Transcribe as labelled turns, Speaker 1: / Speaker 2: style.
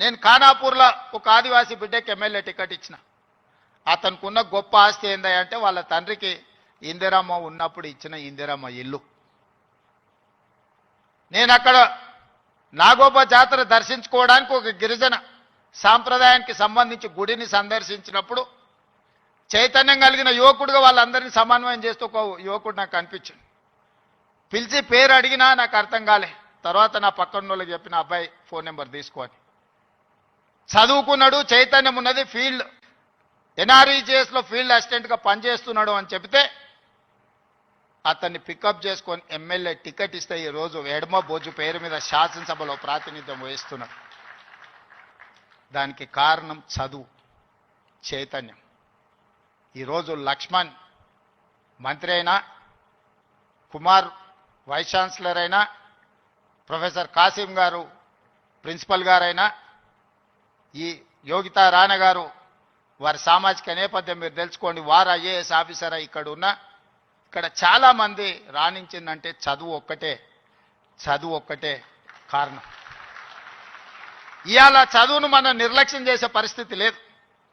Speaker 1: నేను ఖానాపూర్లో ఒక ఆదివాసీ బిడ్డకి ఎమ్మెల్యే టికెట్ ఇచ్చిన. అతనికి ఉన్న గొప్ప ఆస్తి ఏందంటే వాళ్ళ తండ్రికి ఇందిరమ్మ ఉన్నప్పుడు ఇచ్చిన ఇందిరమ్మ ఇల్లు. నేను అక్కడ నాగోబ జాతర దర్శించుకోవడానికి ఒక గిరిజన సాంప్రదాయానికి సంబంధించి గుడిని సందర్శించినప్పుడు చైతన్యం కలిగిన యువకుడుగా వాళ్ళందరినీ సమన్వయం చేస్తూ ఒక యువకుడు నాకు కనిపించింది పిలిచి పేరు అడిగినా నాకు అర్థం కాలే. తర్వాత నా పక్కన వాళ్ళకి చెప్పిన అబ్బాయి ఫోన్ నెంబర్ తీసుకోని చదువుకున్నాడు చైతన్యం ఉన్నది ఫీల్డ్ ఎన్ఆర్ఈజిఎస్లో ఫీల్డ్ అసిస్టెంట్గా పనిచేస్తున్నాడు అని చెబితే అతన్ని పికప్ చేసుకొని ఎమ్మెల్యే టికెట్ ఇస్తే ఈ రోజు ఎడమ బోజు పేరు మీద శాసనసభలో ప్రాతినిధ్యం వహిస్తున్నాడు. దానికి కారణం చదువు చైతన్యం. ఈరోజు లక్ష్మణ్ మంత్రి అయినా కుమార్ వైస్ ఛాన్సలర్ అయినా ప్రొఫెసర్ కాసిం గారు ప్రిన్సిపల్ గారైనా ఈ యోగితా రాణా గారు వారి సామాజిక నేపథ్యం మీరు తెలుసుకోండి. వారు ఐఏఎస్ ఆఫీసర్ ఇక్కడ ఉన్న ఇక్కడ చాలా మంది రాణించిందంటే చదువు ఒక్కటే చదువు ఒక్కటే కారణం. ఇవాళ చదువును మనం నిర్లక్ష్యం చేసే పరిస్థితి లేదు.